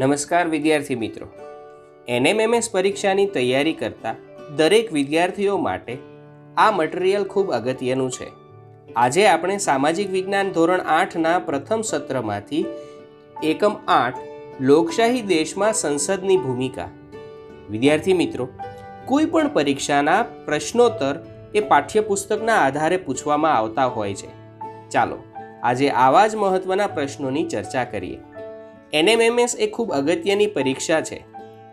નમસ્કાર વિદ્યાર્થી મિત્રો. એનએમએમએસ પરીક્ષાની તૈયારી કરતા દરેક વિદ્યાર્થીઓ માટે આ મટીરિયલ ખૂબ અગત્યનું છે. આજે આપણે સામાજિક વિજ્ઞાન ધોરણ આઠના પ્રથમ સત્રમાંથી એકમ આઠ લોકશાહી દેશમાં સંસદની ભૂમિકા. વિદ્યાર્થી મિત્રો, કોઈ પણ પરીક્ષાના પ્રશ્નોત્તર એ પાઠ્યપુસ્તકના આધારે પૂછવામાં આવતા હોય છે. ચાલો, આજે આવા જ મહત્ત્વના પ્રશ્નોની ચર્ચા કરીએ. એનએમએમએસ એ ખૂબ અગત્યની પરીક્ષા છે.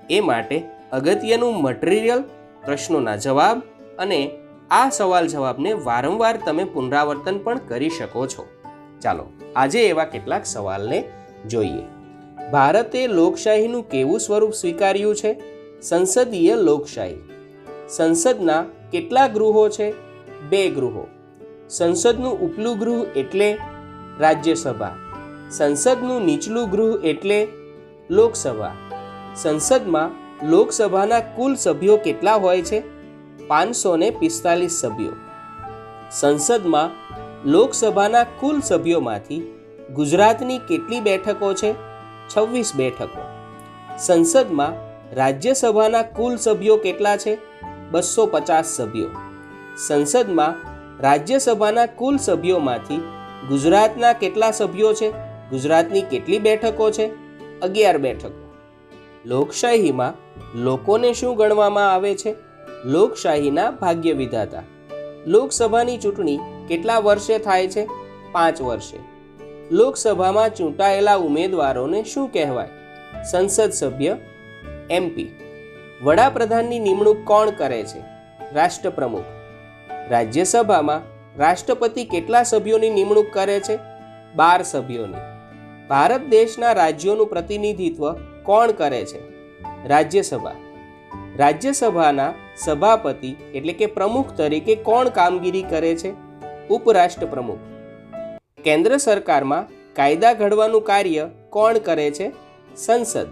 એ માટે અગત્યનું મટીરિયલ, પ્રશ્નોના જવાબ અને આ સવાલ જવાબને વારંવાર તમે પુનરાવર્તન પણ કરી શકો છો. ચાલો, આજે એવા કેટલાક સવાલને જોઈએ. ભારતે લોકશાહીનું કેવું સ્વરૂપ સ્વીકાર્યું છે? સંસદીય લોકશાહી. સંસદના કેટલા ગૃહો છે? બે ગૃહો. સંસદનું ઉપલું ગૃહ એટલે રાજ્યસભા. સંસદનું નીચલું ગૃહ એટલે લોકસભા. સંસદમાં લોકસભાના કુલ સભ્યો કેટલા હોય છે? પાંચસો ને પિસ્તાલીસ સભ્યો. સંસદમાં લોકસભાના કુલ સભ્યોમાંથી ગુજરાતની કેટલી બેઠકો છે? છવ્વીસ બેઠકો. સંસદમાં રાજ્યસભાના કુલ સભ્યો કેટલા છે? બસો પચાસ સભ્યો. સંસદમાં રાજ્યસભાના કુલ સભ્યોમાંથી ગુજરાતના કેટલા સભ્યો છે? ગુજરાતની કેટલી બેઠકો છે? અગિયાર બેઠકો. લોકશાહીમાં લોકોને શું ગણવામાં આવે છે? લોકશાહીના ભાગ્ય વિધાતા લોકસભાની ચૂંટણી કેટલા વર્ષે થાય છે? પાંચ વર્ષે. લોકસભામાં ચૂંટાયેલા ઉમેદવારોને શું કહેવાય? સંસદ સભ્ય એમપી વડાપ્રધાનની નિમણૂક કોણ કરે છે? રાષ્ટ્રપ્રમુખ. રાજ્યસભામાં રાષ્ટ્રપતિ કેટલા સભ્યોની નિમણૂક કરે છે? બાર સભ્યોની. ભારત દેશના રાજ્યોનું પ્રતિનિધિત્વ કોણ કરે છે? રાજ્યસભા. રાજ્યસભાના સભાપતિ એટલે કે પ્રમુખ તરીકે કોણ કામગીરી કરે છે? ઉપરાષ્ટ્ર પ્રમુખ કેન્દ્ર સરકારમાં કાયદા ઘડવાનું કાર્ય કોણ કરે છે? સંસદ.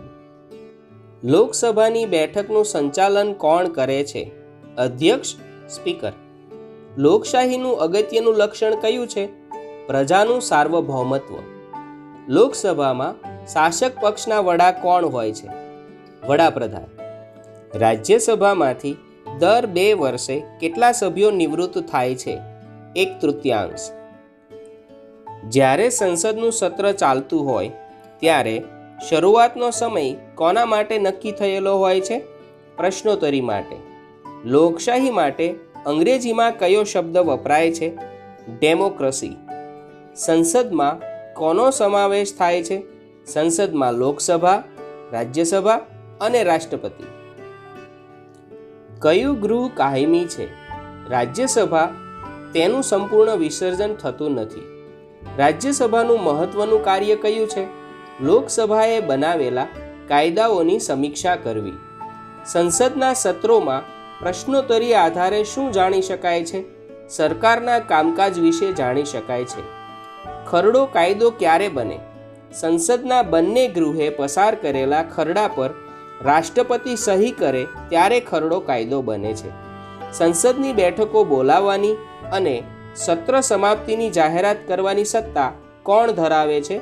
લોકસભાની બેઠકનું સંચાલન કોણ કરે છે? અધ્યક્ષ, સ્પીકર. લોકશાહીનું અગત્યનું લક્ષણ કયું છે? પ્રજાનું સાર્વભૌમત્વ. લોકસભામાં શાસક પક્ષના વડા કોણ હોય છે? વડાપ્રધાન. રાજ્યસભામાંથી દર બે વર્ષે કેટલા સભ્યો નિવૃત્ત થાય છે? એક તૃતીયાંશ. જ્યારે સંસદનું સત્ર ચાલતું હોય, ત્યારે શરૂઆતનો સમય કોના માટે નક્કી થયેલો હોય છે? પ્રશ્નોત્તરી માટે. લોકશાહી માટે અંગ્રેજીમાં કયો શબ્દ વપરાય છે? ડેમોક્રસી. સંસદમાં કોનો સમાવેશ થાય છે? સંસદમાં લોકસભા, રાજ્યસભા અને રાષ્ટ્રપતિ. કયું ગૃહ કાયમી છે? રાજ્યસભા તેનું સંપૂર્ણ વિસર્જન થતું નથી. રાજ્યસભાનું મહત્વનું કાર્ય કયું છે? લોકસભાએ બનાવેલા કાયદાઓની સમીક્ષા કરવી. સંસદના સત્રોમાં પ્રશ્નોત્તરી આધારે શું જાણી શકાય છે? સરકારના કામકાજ વિશે જાણી શકાય છે. ખરડો કાયદો ક્યારે બને? સંસદના બંને ગૃહે પસાર કરેલા ખરડા પર રાષ્ટ્રપતિ સહી કરે ત્યારે ખરડો કાયદો બને છે. સંસદની બેઠકો બોલાવવાની અને સત્ર સમાપ્તિની જાહેરાત કરવાની સત્તા કોણ ધરાવે છે?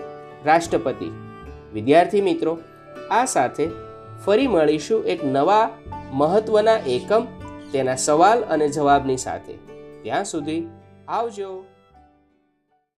રાષ્ટ્રપતિ. વિદ્યાર્થી મિત્રો, આ સાથે ફરી મળીશું એક નવા મહત્ત્વના એકમ તેના સવાલ અને જવાબની સાથે. ત્યાં સુધી આવજો.